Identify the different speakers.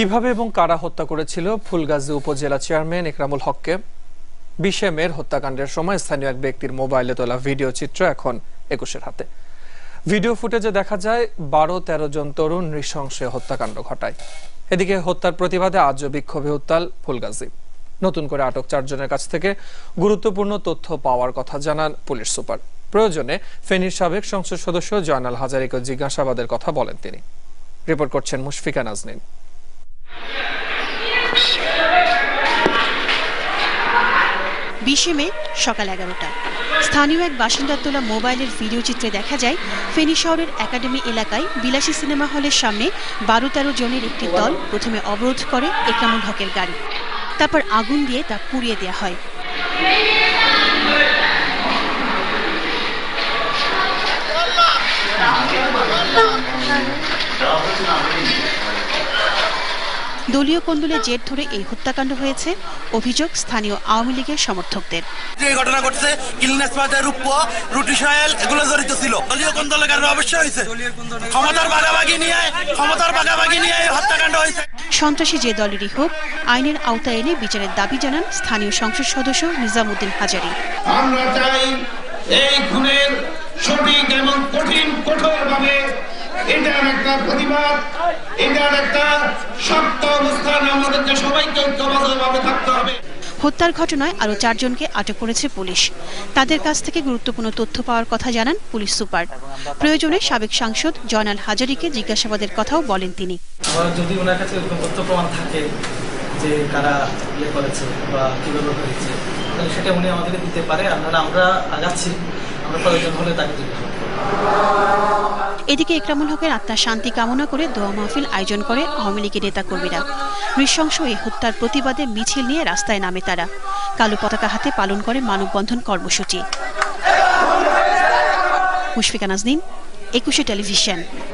Speaker 1: কীভাবে এবং কারা হত্যা করেছিল? ফুলগাজী উপজেলা চেয়ারম্যান একরামুল হককে। বিশে মের হত্যাকাণ্ডের সময় স্থানীয় এক ব্যক্তির মোবাইলে তোলা ভিডিও চিত্র এখন একুশের হাতে। ভিডিও ফুটেজে দেখা যায়, বারো তেরো জন তরুণ নৃশংসে হত্যাকাণ্ড ঘটায়। এদিকে হত্যার প্রতিবাদে আজও বিক্ষোভে উত্তাল ফুলগাজী। নতুন করে আটক চারজনের কাছ থেকে গুরুত্বপূর্ণ তথ্য পাওয়ার কথা জানান পুলিশ সুপার। প্রয়োজনে ফেনীর সাবেক সংসদ সদস্য জয়নাল হাজারিকে জিজ্ঞাসাবাদের কথা বলেন তিনি। রিপোর্ট করছেন মুশফিকা নাজনীন।
Speaker 2: বিশে মে, সকাল এগারোটা। স্থানীয় এক বাসিন্দার তোলা মোবাইলের ভিডিও চিত্রে দেখা যায়, ফেনী শহরের একাডেমি এলাকায় বিলাসী সিনেমা হলের সামনে বারো তেরো জনের একটি দল প্রথমে অবরোধ করে একরামুল হকের গাড়ি। তারপর আগুন দিয়ে তা পুড়িয়ে দেওয়া হয়। দলীয় কোন্দলের জের ধরে এই হত্যাকাণ্ড হয়েছে অভিযোগ স্থানীয় আওয়ামী লীগের সমর্থকদের।
Speaker 3: যে ঘটনা ঘটছে পাতে রূপ রুটি সয়েল এগুলো জড়িত ছিল। দলীয় কোন্দলের কারণে অবশ্যই হয়েছে। ক্ষমতার ভাগাভাগি নিয়ে ক্ষমতার ভাগাভাগি নিয়ে এই হত্যাকাণ্ড হয়েছে।
Speaker 2: সন্ত্রাসী যে দলেরই হোক আইনের আওতায় এনে বিচারের দাবি জানান স্থানীয় সংসদ সদস্য নিজামুদ্দিন হাজারি।
Speaker 4: আমরা চাই এই এটার একটা প্রতিবাদ এটার একটা শক্ত অবস্থান আমাদেরকে সবাইকে ঐক্যবদ্ধভাবে থাকতে হবে।
Speaker 2: হত্যার ঘটনায় আরও চারজনকে আটক করেছে পুলিশ। তাদের কাছ থেকে গুরুত্বপূর্ণ তথ্য পাওয়ার কথা জানান পুলিশ সুপার। প্রয়োজনে সাবেক সাংসদ জয়নাল হাজারিকে জিজ্ঞাসাবাদের কথাও বলেন তিনি।
Speaker 5: যদি ওনার কাছে তথ্য প্রমাণ থাকে যে কারা ইয়ে করেছে বা কীভাবে হয়েছে তাহলে সেটা উনি আমাদেরকে দিতে পারে। আমরা আগাচ্ছি আমরা প্রয়োজন হলে তাকে জিজ্ঞাসা।
Speaker 2: এদিকে একরামুল হকের আত্মার শান্তি কামনা করে দোয়া মাহফিল আয়োজন করে আওয়ামী লীগের নেতাকর্মীরা। নৃশংস এই হত্যার প্রতিবাদে মিছিল নিয়ে রাস্তায় নামে তারা। কালো পতাকা হাতে পালন করে মানববন্ধন কর্মসূচি। মুশফিকা নাজনীন একুশে টেলিভিশন।